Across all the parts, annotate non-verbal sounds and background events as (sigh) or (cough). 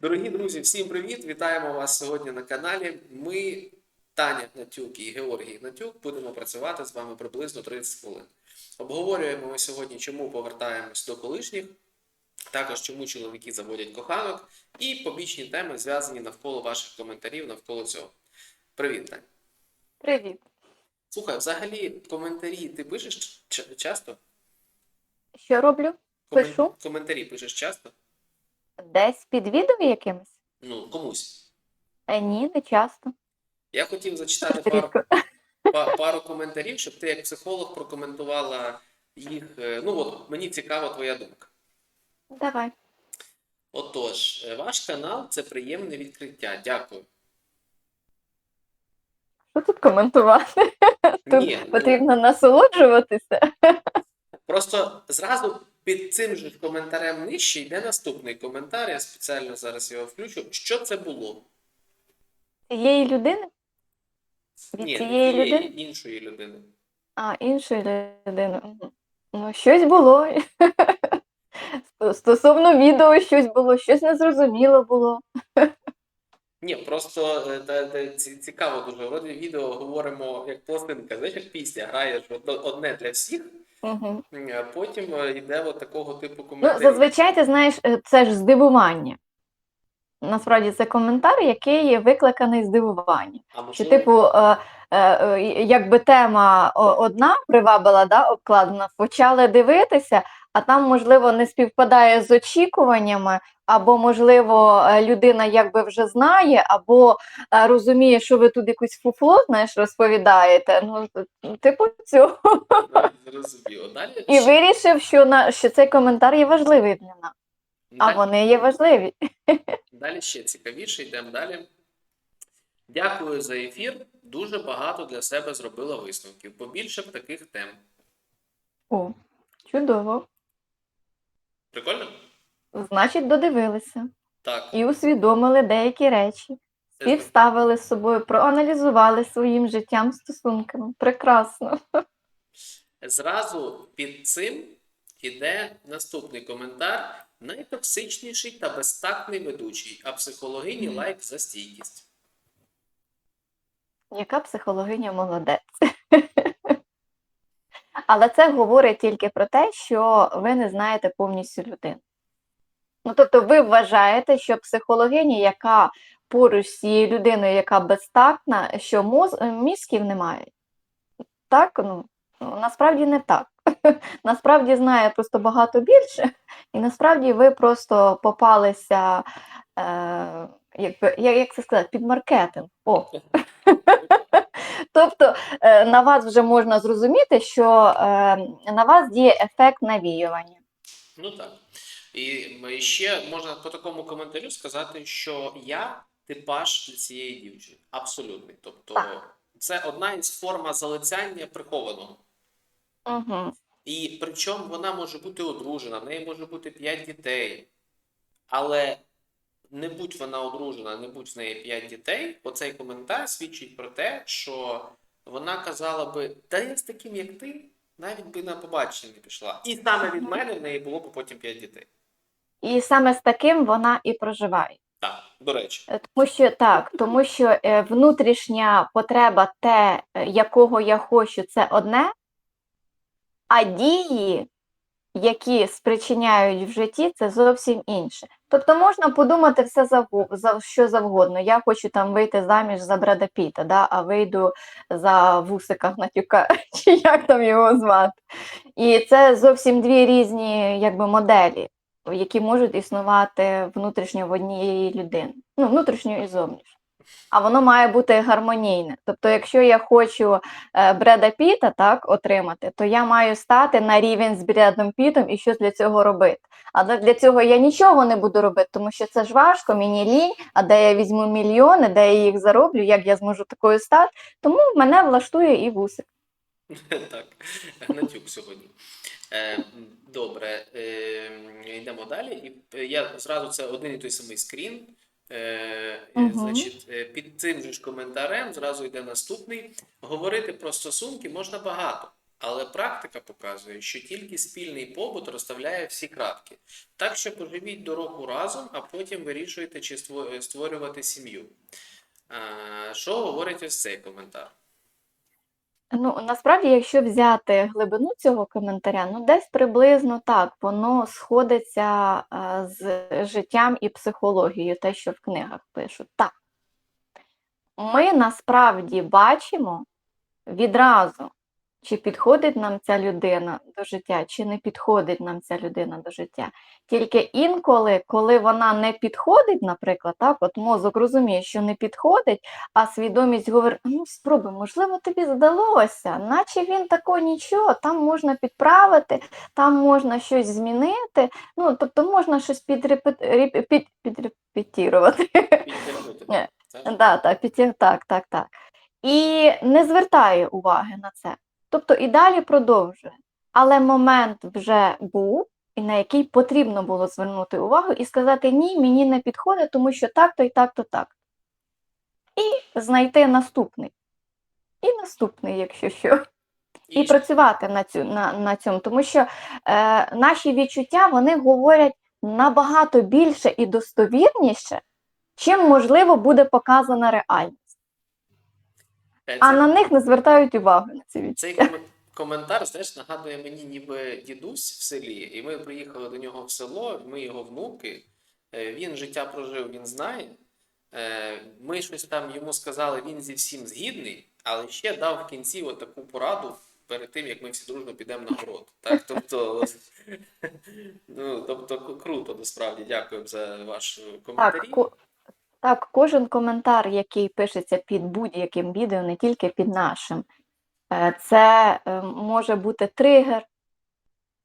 Дорогі друзі, всім привіт! Вітаємо вас сьогодні на каналі. Ми, Таня Гнатюк і Георгій Гнатюк, будемо працювати з вами приблизно 30 хвилин. Обговорюємо ми сьогодні, чому повертаємось до колишніх, також чому чоловіки заводять коханок, і побічні теми зв'язані навколо ваших коментарів, навколо цього. Привіт, Тань. Привіт. Слухай, взагалі коментарі ти пишеш часто? Що роблю? Пишу. Коментарі пишеш часто? Десь під відео якимось? Ну, комусь. Е, ні, не часто. Я хотів зачитати пару, Рідко. па- пару коментарів, щоб ти як психолог прокоментувала їх. е, Ну от мені цікава твоя думка. Давай. Отож, е, ваш канал це приємне відкриття. Дякую. Що тут коментувати? Тут Ні, ну, потрібно насолоджуватися. просто зразу під цим же коментарем нижче йде наступний коментар. Я спеціально зараз його включу. Що це було? Цієї людини? Від Ні, цієї людини? іншої людини. А, іншої людини. Ну, щось було. (laughs) Стосовно відео щось було, щось незрозуміло було. Ні, просто е, цікаво дуже. Вроді відео говоримо як пластинка, знаєш, як пісня, граєш одне для всіх, Угу. а потім е, йде от такого типу Ну, зазвичай, ти знаєш, е, це ж здивування. Насправді це коментар, який є викликаний здивування. А Що, типу, е, е, е, якби тема одна привабила, да, обкладена, почали дивитися, а там, можливо, не співпадає з очікуваннями, або, можливо, е, людина якби вже знає, або е, розуміє, що ви тут якусь фуфло, знаєш, розповідаєте. Ну, типу цього. Далі, І вирішив, що, на, що цей коментар є важливий для нас, а далі, вони є важливі. далі ще цікавіше, йдемо далі. Дякую за ефір. Дуже багато для себе зробила висновків. Побільше б таких тем. О, чудово. Прикольно? Значить, додивилися. Так. і усвідомили деякі речі, співставили з собою, проаналізували своїм життям стосунками. Прекрасно. Зразу під цим іде наступний коментар. Найтоксичніший та безтактний ведучий, а психологині лайк за стійкість. Яка психологиня молодець. (laughs) Але це говорить тільки про те, що ви не знаєте повністю людину. Ну, тобто, ви вважаєте, що психологиня, яка поруч з цією людиною, яка безтактна, що моз... мізків немає. Так, ну, насправді не так. (laughs) Насправді знає просто багато більше, і насправді ви просто попалися, е, якби, як, як це сказати, під маркетинг. О. (laughs) Тобто е, на вас вже можна зрозуміти, що е, на вас діє ефект навіювання. Ну так. І ще можна по такому коментарю сказати, що я типаж для цієї дівчини. Абсолютний. Тобто, Так. це одна із форм залицяння прихованого. Угу. І причому вона може бути одружена, в неї може бути 5 дітей. Але не будь вона одружена, не будь в неї 5 дітей, оцей коментар свідчить про те, що вона казала би, та я з таким, як ти, навіть би на побачення не пішла. І саме від мене в неї було б потім 5 дітей. І саме з таким вона і проживає. Так, до речі. Е, Тому що так, тому що е, внутрішня потреба, те, е, якого я хочу, це одне, а дії, які спричиняють в житті, це зовсім інше. Тобто можна подумати все за що завгодно. Я хочу там вийти заміж за Бреда Піта, да, а вийду за вусика Гнатюка, (laughs) чи як там його звати. І це зовсім дві різні якби, моделі, які можуть існувати внутрішньо в однієї людини. Ну, внутрішньо і зовнішньо. А воно має бути гармонійне. Тобто, якщо я хочу е, Бреда Піта так, отримати, то я маю стати на рівень з Бредом Пітом і щось для цього робити. Але для цього я нічого не буду робити, тому що це ж важко, мені лінь, а де я візьму мільйони, де я їх зароблю, як я зможу такою стати. Тому мене влаштує і вусик. (laughs) Так, Гнатюк сьогодні. Е, добре, е, йдемо далі. Е, я зразу це один і той самий скрін. Е, Значить, під цим же ж коментарем зразу йде наступний. Говорити про стосунки можна багато. Але практика показує, що тільки спільний побут розставляє всі крапки. Так що поживіть до року разом, а потім вирішуйте, чи створювати сім'ю. Що говорить ось цей коментар? Ну, насправді, якщо взяти глибину цього коментаря, ну десь приблизно так, воно сходиться а, з життям і психологією, те, що в книгах пишуть. Так. Ми насправді бачимо відразу, чи підходить нам ця людина до життя, чи не підходить нам ця людина до життя. Тільки інколи, коли вона не підходить, наприклад, так, от мозок розуміє, що не підходить, а свідомість говорить: ну спробуй, можливо, тобі здалося, наче він тако нічого, там можна підправити, там можна щось змінити. Ну, тобто можна щось підрепет... реп- під... підрепетірувати. Так? Да, так, так, так, так. І не звертає уваги на це. Тобто і далі продовжує. Але момент вже був, і на який потрібно було звернути увагу і сказати ні, мені не підходить, тому що так-то і так-то так. І знайти наступний. І наступний, якщо що. І І працювати на, цю, на, на цьому, тому що е, наші відчуття вони говорять набагато більше і достовірніше, чим можливо буде показана реальність. А на них не звертають увагу на ці відчуття. Цей комен- коментар, знаєш, нагадує мені ніби дідусь в селі, і ми приїхали до нього в село, ми його внуки. е, Він життя прожив, він знає. Е, Ми щось там йому сказали, він зі всім згідний, але ще дав в кінці от таку пораду перед тим, як ми всі дружно підемо на город. Так, тобто, (laughs) ну, тобто круто, насправді, дякую за ваш коментарі. Так, так, кожен коментар, який пишеться під будь-яким відео, не тільки під нашим, е, це е, може бути тригер,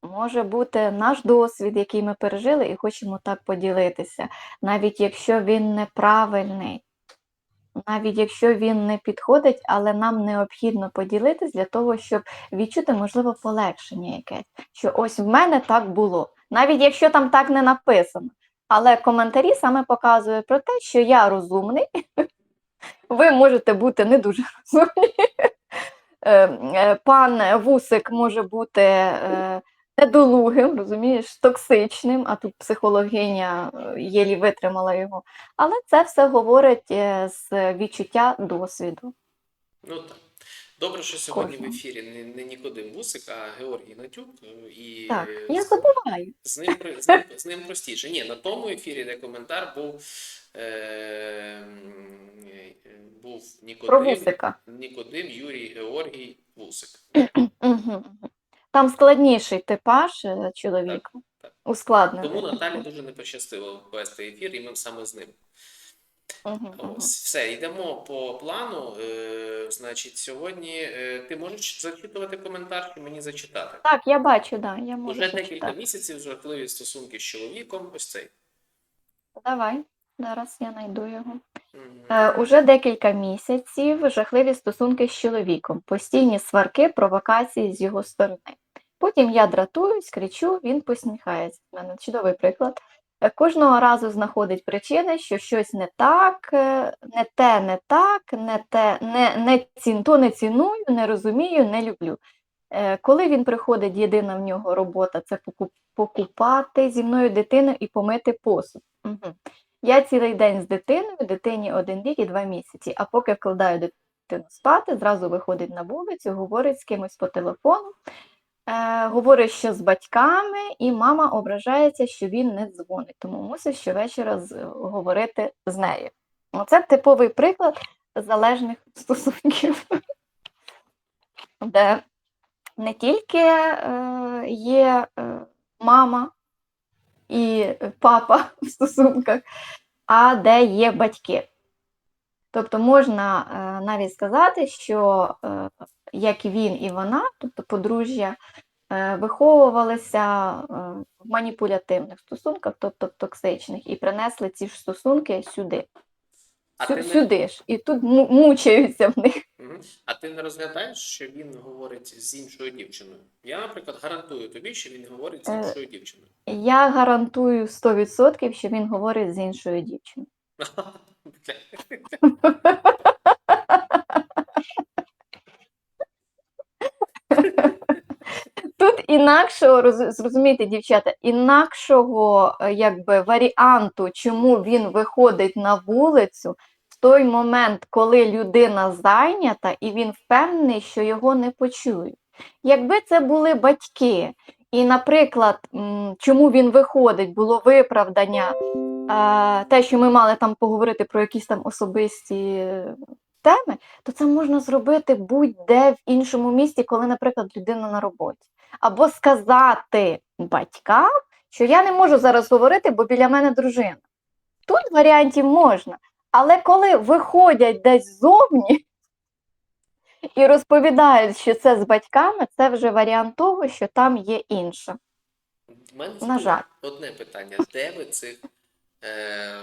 може бути наш досвід, який ми пережили, і хочемо так поділитися, навіть якщо він неправильний. Навіть якщо він не підходить, але нам необхідно поділитись для того, щоб відчути, можливо, полегшення якесь. Що ось в мене так було. Навіть якщо там так не написано. Але коментарі саме показують про те, що я розумний, (laughs) ви можете бути не дуже розумні. (laughs) Е, е, Пан Вусик може бути е, недолугим, розумієш, токсичним, а тут психологиня єлі витримала його. Але це все говорить з відчуття досвіду. Ну так. Добре, що сьогодні в ефірі не, не Нікодим Вусик, а Георгій Натюк. е, І Так, я забуваю. з ним, з, ним, з ним простіше. Ні, на тому ефірі, де коментар був, е, був Про Нікодим. Нікодим Юрій Георгій Вусик. (clears throat) Там складніший типаж е, чоловіка. Ускладнений. Тому Наталі дуже не пощастило вести ефір, і ми саме з ним. Ось, все, йдемо по плану. Е, значить, сьогодні е, ти можеш зачитувати коментар, чи мені зачитати? Так, я бачу, да, я можу Уже декілька зачитати. місяців жахливі стосунки з чоловіком. Ось цей. Давай, зараз я знайду його. Мгм. Е, уже декілька місяців жахливі стосунки з чоловіком, постійні сварки, провокації з його сторони. Потім я дратуюсь, кричу, він посміхається. У мене чудовий приклад. Кожного разу знаходить причини, що щось не так, е, не те, не так, не те, не, не цін, то не ціную, не розумію, не люблю. Е, Коли він приходить, єдина в нього робота це покупати зі мною дитину і помити посуд. Угу. Я цілий день з дитиною, дитині один рік і два місяці, а поки вкладаю дитину спати, зразу виходить на вулицю, говорить з кимось по телефону, е, говорить, що з батьками, і мама ображається, що він не дзвонить, тому мусить щовечора з, говорити з нею. Оце типовий приклад залежних стосунків, де не тільки е, є е, мама і папа в стосунках, а де є батьки. Тобто можна е, навіть сказати, що е, як і він і вона, тобто подружжя, е, виховувалися е, в маніпулятивних стосунках, тобто токсичних, і принесли ці ж стосунки сюди. А Сю- ти не- сюди ж. І тут мучаються в них. А ти не розглядаєш, що він говорить з іншою дівчиною? Я, наприклад, гарантую тобі, що він говорить з Е. іншою дівчиною. Я гарантую 100%, що він говорить з іншою дівчиною. (laughs) (laughs) Бля. Тут інакшого, роз- зрозумійте, дівчата, інакшого е, якби, варіанту, чому він виходить на вулицю в той момент, коли людина зайнята, і він впевнений, що його не почують. Якби це були батьки, і, наприклад, чому він виходить, було виправдання, е, те, що ми мали там поговорити про якісь там особисті теми, то це можна зробити будь-де в іншому місті, коли, наприклад, людина на роботі. Або сказати батькам, що я не можу зараз говорити, бо біля мене дружина. Тут варіантів можна. Але коли виходять десь ззовні і розповідають, що це з батьками, це вже варіант того, що там є інше. В мене На жаль. одне питання: де ви цих, е,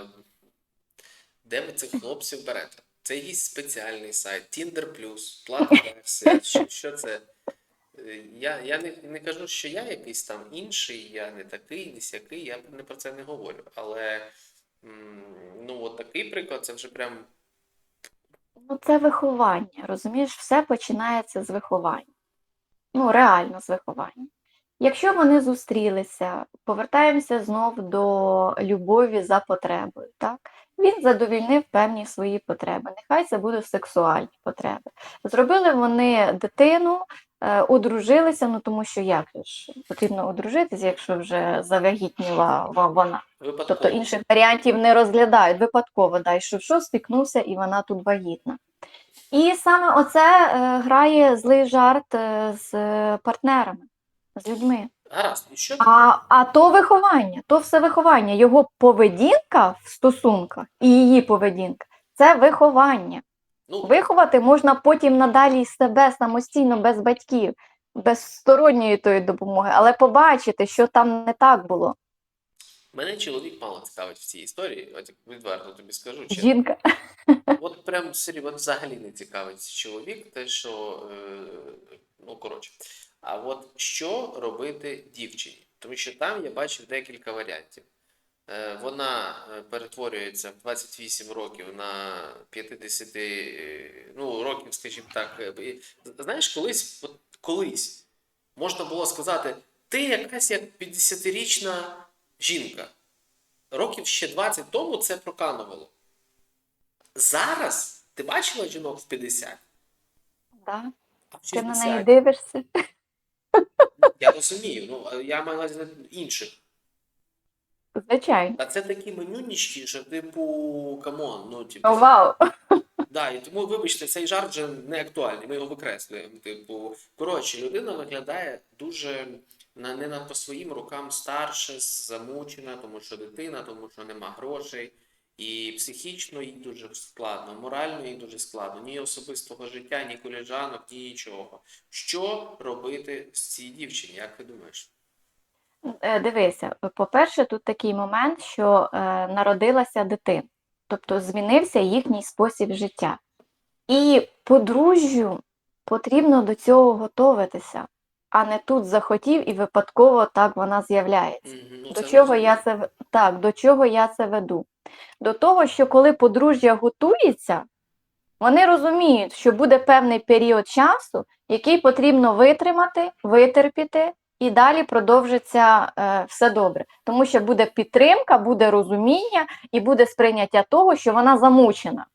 де ви цих хлопців берете? Це якийсь спеціальний сайт, Tinder версія. Що, що це? Е, Я, я не, не кажу, що я якийсь там інший, я не такий, не сякий, я не про це не говорю. Але ну, от такий приклад, це вже прям Ну, це виховання, розумієш, все починається з виховання. Ну, реально з виховання. Якщо вони зустрілися, повертаємося знов до любові за потребою, так? Він задовільнив певні свої потреби. Нехай це будуть сексуальні потреби. Зробили вони дитину, одружилися, ну тому що як ж потрібно одружитися, якщо вже завагітніла вона. випадково. Тобто інших варіантів не розглядають випадково, да, що що спікнувся, і вона тут вагітна. І саме оце е, грає злий жарт е, з е, партнерами, з людьми. Гаразд, що А, а то виховання, то все виховання. Його поведінка в стосунках і її поведінка це виховання. Ну, Виховати можна потім надалі себе самостійно, без батьків, без сторонньої тої допомоги, але побачити, що там не так було. мене чоловік мало цікавить в цій історії, от відверто тобі скажу. чесно. Жінка. (laughs) От прям от взагалі не цікавить чоловік, те, що е, ну коротше. А от що робити дівчині? Тому що там я бачив декілька варіантів. Е, Вона е, перетворюється в 28 років на 50 е, ну, років, скажімо так. Знаєш, колись, от колись можна було сказати, ти якась як 50-річна жінка. Років ще 20 тому це проканувало. Зараз ти бачила жінок в 50, Да. Ти на неї дивишся. Я розумію, ну я маю на інших. Звичайно. А це такі менюнічки, що типу, камон, ну типу. О, вау. (laughs) Да, і тому, вибачте, цей жарт вже не актуальний, ми його викреслюємо. Типу, коротше, людина виглядає дуже на, не на по своїм рукам старше, замучена, тому що дитина, тому що нема грошей. І психічно їй дуже складно, морально їй дуже складно, ні особистого життя, ні коліжанок, ні нічого. Що робити з цією дівчині, як ти думаєш? Е, Дивися, по-перше, тут такий момент, що е, народилася дитина, тобто змінився їхній спосіб життя. І подружжю потрібно до цього готуватися, а не тут захотів і випадково так вона з'являється. Мгм, ну, До чого я це так, до чого я це веду? До того, що коли подружжя готується, вони розуміють, що буде певний період часу, який потрібно витримати, витерпіти, і далі продовжиться е, все добре. Тому що буде підтримка, буде розуміння і буде сприйняття того, що вона замучена.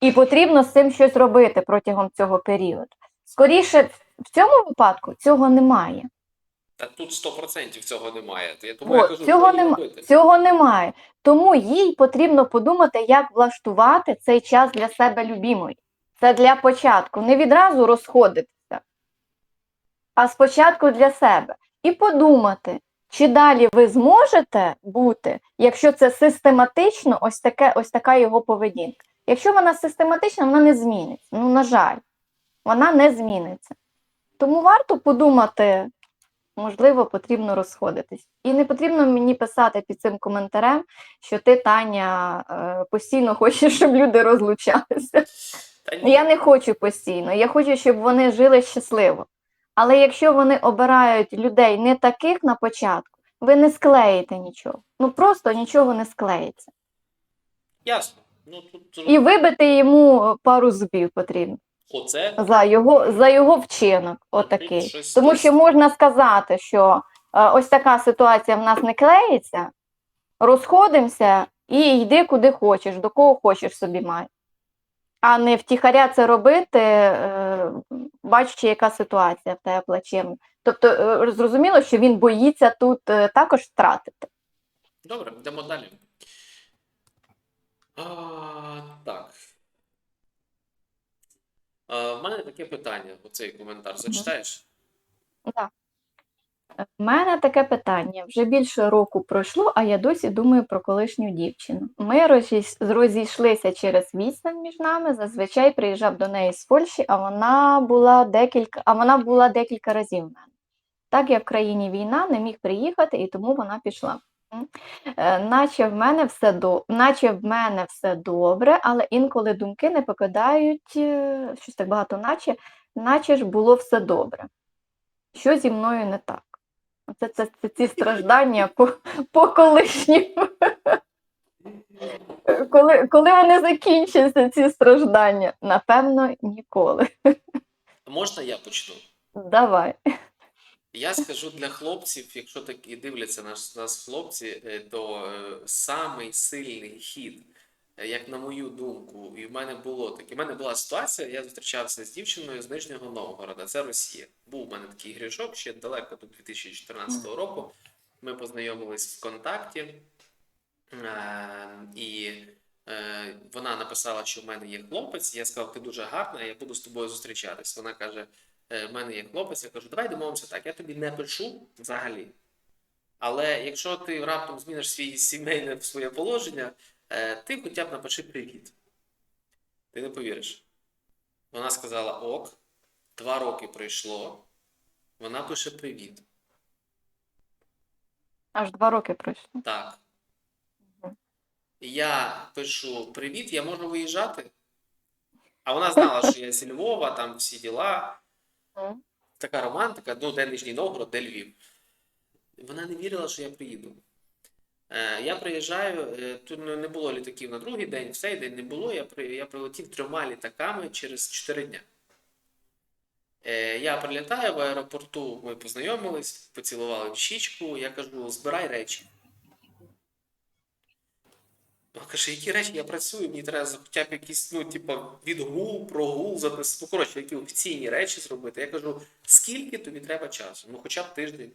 І потрібно з цим щось робити протягом цього періоду. Скоріше, в цьому випадку цього немає. Та тут 100% цього немає. Я тому я кажу, цього, нема, цього немає. Тому їй потрібно подумати, як влаштувати цей час для себе любімої. Це для початку. Не відразу розходитися, а спочатку для себе. І подумати, чи далі ви зможете бути, якщо це систематично, ось, таке, ось така його поведінка. Якщо вона систематична, вона не зміниться. Ну, на жаль, вона не зміниться. Тому варто подумати, можливо, потрібно розходитись. І не потрібно мені писати під цим коментарем, що ти, Таня, е, постійно хочеш, щоб люди розлучалися. Я не хочу постійно, я хочу, щоб вони жили щасливо. Але якщо вони обирають людей не таких на початку, ви не склеїте нічого. Ну просто нічого не склеїться. Ясно. Ну, тут І вибити йому пару зубів потрібно. Оце за його, за його вчинок. Отакий. щось Тому що можна сказати, що е, ось така ситуація в нас не клеїться, розходимося і йди куди хочеш, до кого хочеш собі май. А не втіхаря це робити, е, бачачи, яка ситуація в тебе плачевна. Тобто, е, зрозуміло, що він боїться тут е, також втратити. Добре, йдемо далі. А, так. А, в мене таке питання, оцей коментар. Зачитаєш? У мене таке питання. Вже більше року пройшло, а я досі думаю про колишню дівчину. Ми розійш- розійшлися через відстань між нами. Зазвичай приїжджав до неї з Польщі, а вона була декілька, а вона була декілька разів в мене. Так як в країні війна, не міг приїхати, і тому вона пішла. Е, Наче в мене все до... наче в мене все добре, але інколи думки не покидають е, щось так багато, наче, наче ж було все добре. Що зі мною не так? Це, це, це ці страждання по, по колишнім. Коли, коли вони закінчаться, ці страждання? Напевно, ніколи. Можна я почну? Давай. Я скажу для хлопців, якщо такі дивляться нас, нас хлопці, е, то е, самий сильний хід, як на мою думку, і в мене було таке. У мене була ситуація, я зустрічався з дівчиною з Нижнього Новгорода, це Росія. Був у мене такий грішок ще далеко до 2014 року. Ми познайомились ВКонтакті, е, і е, вона написала, що в мене є хлопець. Я сказав, ти дуже гарна, я буду з тобою зустрічатись. Вона каже. «Е, в мене є хлопець, я кажу, давай домовимося так, я тобі не пишу взагалі. Але якщо ти раптом зміниш свій сімейне своє положення, е, ти хоча б напиши привіт. Ти не повіриш. Вона сказала ок, два роки пройшло, вона пише привіт. Аж два роки пройшло. Так. Я пишу привіт, я можу виїжджати. А вона знала, що я зі Львова, там всі діла. Така романтика, ну, де Нижній Новгород, де Львів. Вона не вірила, що я приїду. Е, я приїжджаю, е, тут не було літаків на другий день, в цей день не було. Я, при, я прилетів трьома літаками через 4 дня. Е, я прилітаю в аеропорту, ми познайомились, поцілували в щічку. Я кажу, збирай речі. Вона каже, які речі я працюю, мені треба хоча б якісь, ну, типа, відгул, прогул записати. Ну, коротше, які офіційні речі зробити. Я кажу, скільки тобі треба часу? Ну, хоча б тиждень.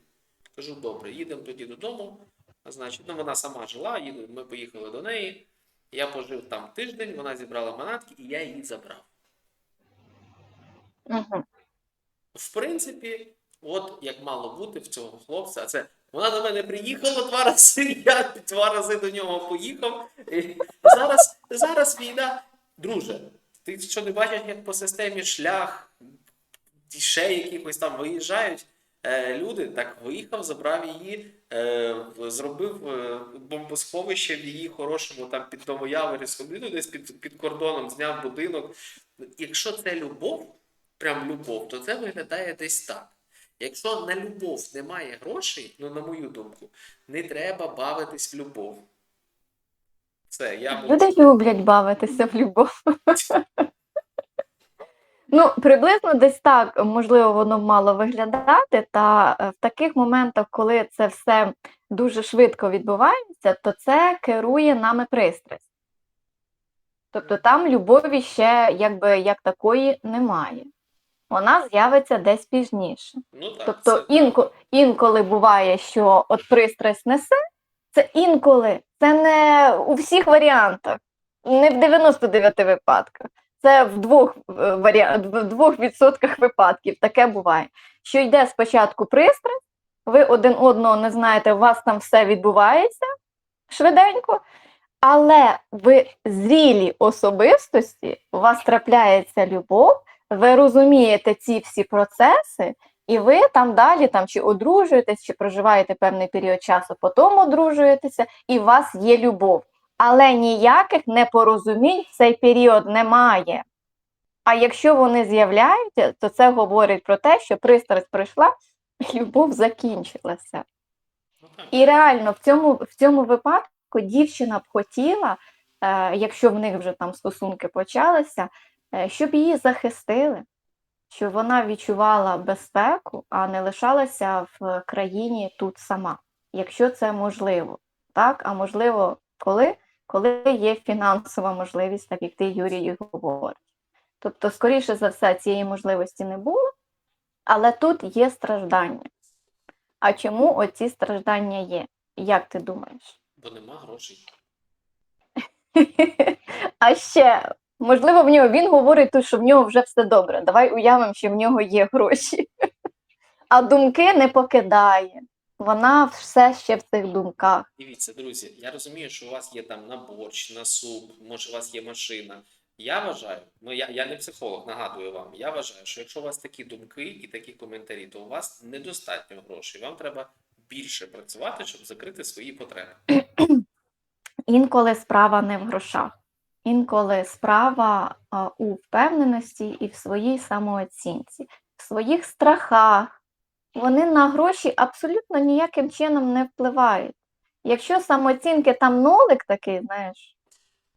Кажу, добре, їдемо тоді додому. Значить, ну вона сама жила, їду, ми поїхали до неї. Я пожив там тиждень, вона зібрала манатки, і я її забрав. Мгм. В принципі, от як мало бути в цього хлопця. Це вона до мене приїхала два рази, (laughs) я два рази до нього поїхав. І зараз, зараз війна. Друже, ти що не бачиш, як по системі шлях, і ще якихось там виїжджають е, люди? Так виїхав, забрав її, зробив е, бомбосховище в її хорошому там під Новояворі, сходив десь під, під кордоном, зняв будинок. Якщо це любов, прям любов, то це виглядає десь так. Якщо на любов немає грошей, ну на мою думку, не треба бавитись в любов. Все, я Люди люблять бавитися в любов. (laughs) Ну, приблизно десь так, можливо, воно мало виглядати, та е, в таких моментах, коли це все дуже швидко відбувається, то це керує нами пристрасть. Тобто там любові ще якби як такої немає. Вона з'явиться десь пізніше. Ну так, Тобто це- інко, інколи буває, що от пристрасть несе, це інколи, це не у всіх варіантах, не в 99 випадках. Це в двох, е, в двох відсотках випадків таке буває. Що йде спочатку пристрасть, ви один одного не знаєте, у вас там все відбувається швиденько, але ви зрілі особистості, у вас трапляється любов, ви розумієте ці всі процеси, і ви там далі там чи одружуєтесь, чи проживаєте певний період часу, потім одружуєтеся, і у вас є любов. Але ніяких непорозумінь в цей період немає. А якщо вони з'являються, то це говорить про те, що пристрасть пройшла, і (laughs) любов закінчилася. І реально в цьому, в цьому випадку дівчина б хотіла, е, якщо в них вже там стосунки почалися, е, щоб її захистили, щоб вона відчувала безпеку, а не лишалася в країні тут сама, якщо це можливо. Так, а можливо, коли? Коли є фінансова можливість, так як ти, Юрій, і говориш. Тобто, скоріше за все, цієї можливості не було, але тут є страждання. А чому оці страждання є? Як ти думаєш? Бо нема грошей. (laughs) А ще, можливо, в нього він говорить тут, що в нього вже все добре. Давай уявимо, що в нього є гроші. (laughs) А думки не покидає. Вона все ще в цих думках. Дивіться, друзі, я розумію, що у вас є там на борщ, на суп, може, у вас є машина. Я вважаю, ну я, я не психолог, нагадую вам. Я вважаю, що якщо у вас такі думки і такі коментарі, то у вас недостатньо грошей. Вам треба більше працювати, щоб закрити свої потреби. (clears throat) Інколи справа не в грошах, інколи справа а, у впевненості і в своїй самооцінці, в своїх страхах. Вони на гроші абсолютно ніяким чином не впливають. Якщо самооцінки там нолик такий, знаєш,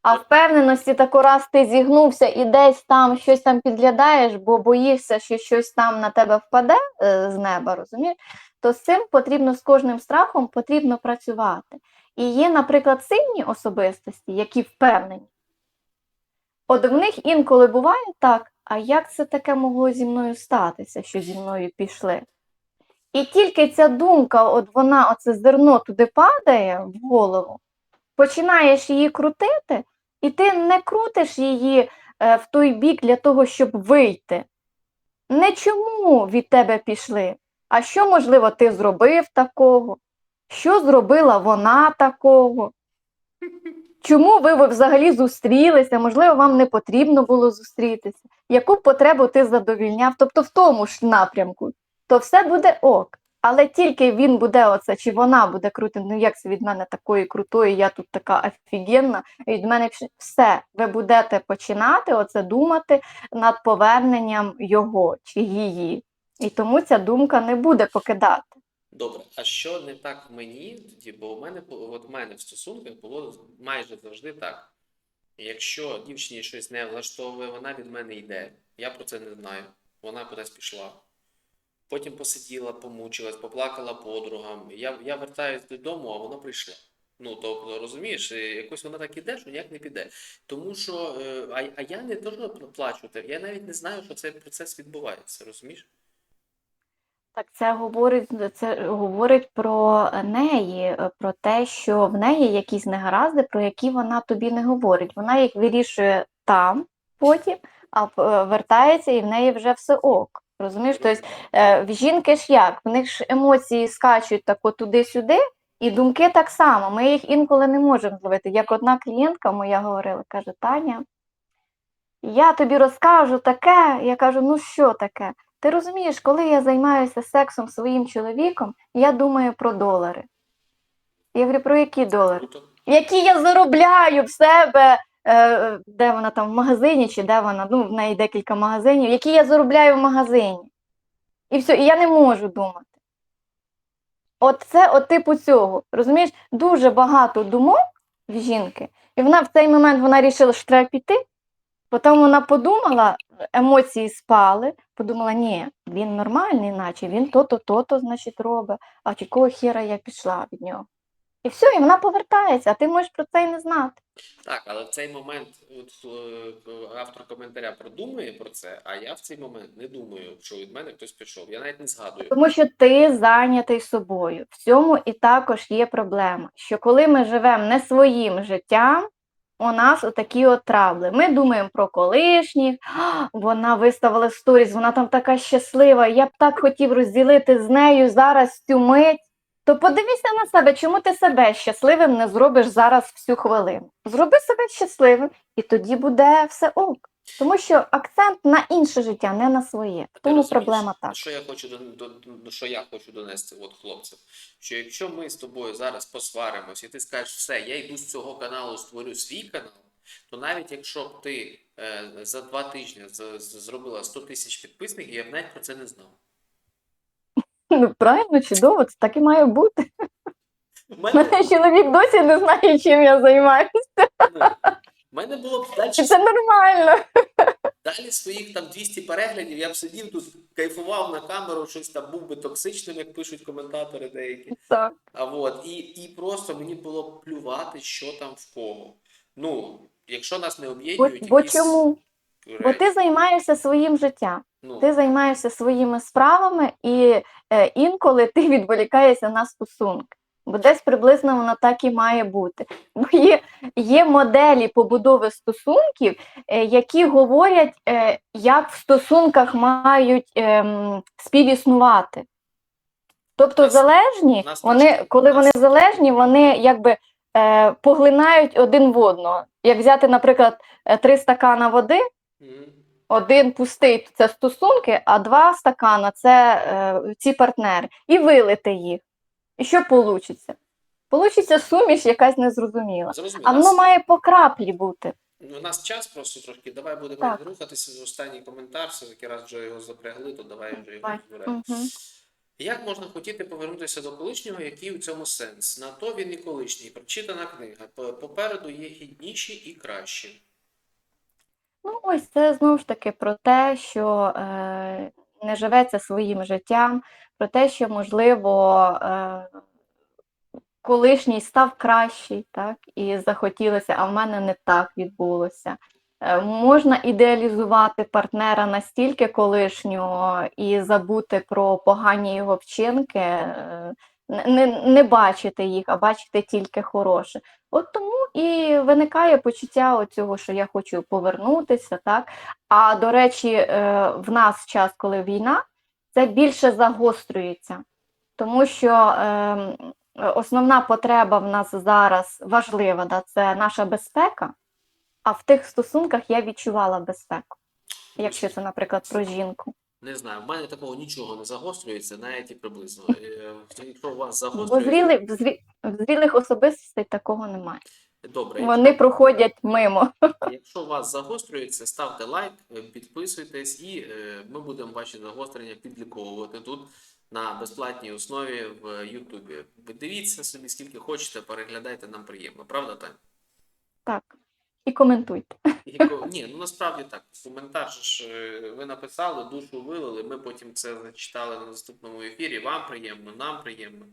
а впевненості тако раз ти зігнувся і десь там щось там підглядаєш, бо боїшся, що щось там на тебе впаде е, з неба, розумієш, то з цим потрібно з кожним страхом потрібно працювати. І є, наприклад, сильні особистості, які впевнені. От в них інколи буває так, а як це таке могло зі мною статися, що зі мною пішли? І тільки ця думка, от вона, оце зерно туди падає в голову, починаєш її крутити, і ти не крутиш її е, в той бік для того, щоб вийти. Не чому від тебе пішли, а що, можливо, ти зробив такого? Що зробила вона такого? Чому ви ви взагалі зустрілися? Можливо, вам не потрібно було зустрітися? Яку потребу ти задовільняв? Тобто в тому ж напрямку, то все буде ок. Але тільки він буде оце, чи вона буде крути, ну як це від мене такої крутої, я тут така офігенна, від мене все, ви будете починати оце думати над поверненням його чи її. І тому ця думка не буде покидати. Добре, а що не так мені тоді? Бо у мене от в мене в стосунках було майже завжди так. Якщо дівчині щось не влаштовує, вона від мене йде. Я про це не знаю. Вона кудись пішла. Потім посиділа, помучилась, поплакала подругам. Я, я вертаюсь додому, а вона прийшла. Ну, тобто, розумієш, е, якось вона так іде, що ніяк не піде. Тому що, е, а, а я не дуже плачу, я навіть не знаю, що цей процес відбувається, розумієш? Так, це говорить, це говорить про неї, е, про те, що в неї якісь негаразди, про які вона тобі не говорить. Вона їх вирішує там потім, а вертається і в неї вже все ок. Розумієш? Тобто е, в жінки ж як? В них ж емоції скачуть тако туди-сюди, і думки так само. Ми їх інколи не можемо зловити. Як одна клієнтка моя говорила, каже, Таня, я тобі розкажу таке. Я кажу, ну що таке? Ти розумієш, коли я займаюся сексом своїм чоловіком, я думаю про долари. Я говорю, про які долари? Які я заробляю в себе, де вона там в магазині, чи де вона, ну, в неї декілька магазинів, які я заробляю в магазині. І все, і я не можу думати. От це от типу цього. Розумієш, дуже багато думок в жінки, і вона в цей момент вона рішила, що треба піти. Потім вона подумала, емоції спали, подумала, ні, він нормальний, наче він то-то, то-то, значить, робить, а якого хіра я пішла від нього. І все, і вона повертається, а ти можеш про це і не знати. Так, але в цей момент от, е, автор коментаря продумує про це, а я в цей момент не думаю, що від мене хтось пішов. Я навіть не згадую. Тому що ти зайнятий собою. В цьому і також є проблема, що коли ми живемо не своїм життям, у нас отакі от трабли. Ми думаємо про колишніх, вона виставила сторіс, вона там така щаслива, я б так хотів розділити з нею зараз цю мить. То подивися на себе, чому ти себе щасливим не зробиш зараз всю хвилину. Зроби себе щасливим, і тоді буде все ок. Тому що акцент на інше життя, не на своє. Тому розумієш, проблема так. Що я хочу до, до, що я хочу донести, от хлопцям, що якщо ми з тобою зараз посваримось, і ти скажеш, все, я йду з цього каналу, створю свій канал, то навіть якщо б ти е, за два тижні з- з- зробила 100 тисяч підписників, я б навіть про це не знав. Ну, правильно, чудово, це так і має бути. У мене, Мене чоловік досі не знає, чим я займаюся. в мене було б далі це нормально. Далі своїх там 200 переглядів я б сидів тут, кайфував на камеру, щось там був би токсичним, як пишуть коментатори деякі. Так. А от, і, і просто мені було б плювати, що там в кого. Ну, якщо нас не Бо, об'єднують, бо якісь чому? Бо ти займаєшся своїм життом. ну, Ти займаєшся своїми справами, і е, інколи ти (laughs) відволікаєшся на стосунки. Бо десь приблизно воно так і має бути. Бо є, є моделі побудови стосунків, е, які говорять, е, як в стосунках мають ем, співіснувати. Тобто Нас- залежні, нас вони, коли вони залежні, вони якби е, поглинають один в одного. Як взяти, наприклад, е, три стакана води. Один пустий це стосунки, а два стакана це е, ці партнери. І вилити їх. І що вийде? Получиться суміш якась незрозуміла. Зрозуміло. А воно має по краплі бути. У нас час просто трошки. Давай будемо Так. рухатися останній коментар. Все-таки раз вже його запрягли, то давай вже його. Угу. Як можна хотіти повернутися до колишнього, який у цьому сенс? На то він і колишній. Прочитана книга. Попереду є гідніші і кращі. Ну, ось це знову ж таки про те, що е, не живеться своїм життям, про те, що, можливо, е, колишній став кращий, так, і захотілося, а в мене не так відбулося. Е, можна ідеалізувати партнера настільки колишнього і забути про погані його вчинки, е, не, не, бачити їх, а бачити тільки хороше. От тому і виникає почуття оцього, що я хочу повернутися, так. А до речі, е, в нас час, коли війна, це більше загострюється, тому що ем, основна потреба в нас зараз важлива, да, це наша безпека. А в тих стосунках я відчувала безпеку, якщо це, наприклад, про жінку. Не знаю, в мене такого нічого не загострюється, навіть і приблизно. Е, Якщо у вас загострюється, в зрі- в зрілих особистостей такого немає. добре. Вони проходять мимо. (laughs) Якщо у вас загострюється, ставте лайк, е, підписуйтесь, і е, ми будемо ваші загострення підліковувати тут на безплатній основі в Ютубі. Ви дивіться собі, скільки хочете, переглядайте, нам приємно, правда, Тань? Так. І коментуйте. І Ні, ну насправді так. Коментар ж е, ви написали, душу вилили. Ми потім це зачитали на наступному ефірі. Вам приємно, нам приємно.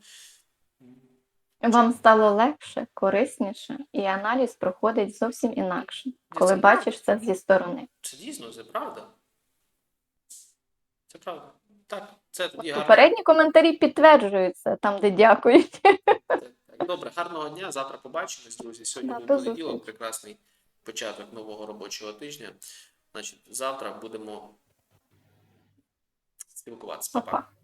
Вам стало легше, корисніше, і аналіз проходить зовсім інакше, коли Це бачиш це зі сторони. Це дійсно, це правда. Це правда. Так, це тоді гарно. Попередні коментарі підтверджуються там, де дякують. Добре, гарного дня. Завтра побачимось, друзі. Сьогодні Да, понеділок, прекрасний початок нового робочого тижня. Значить, завтра будемо спілкуватися. Па-па.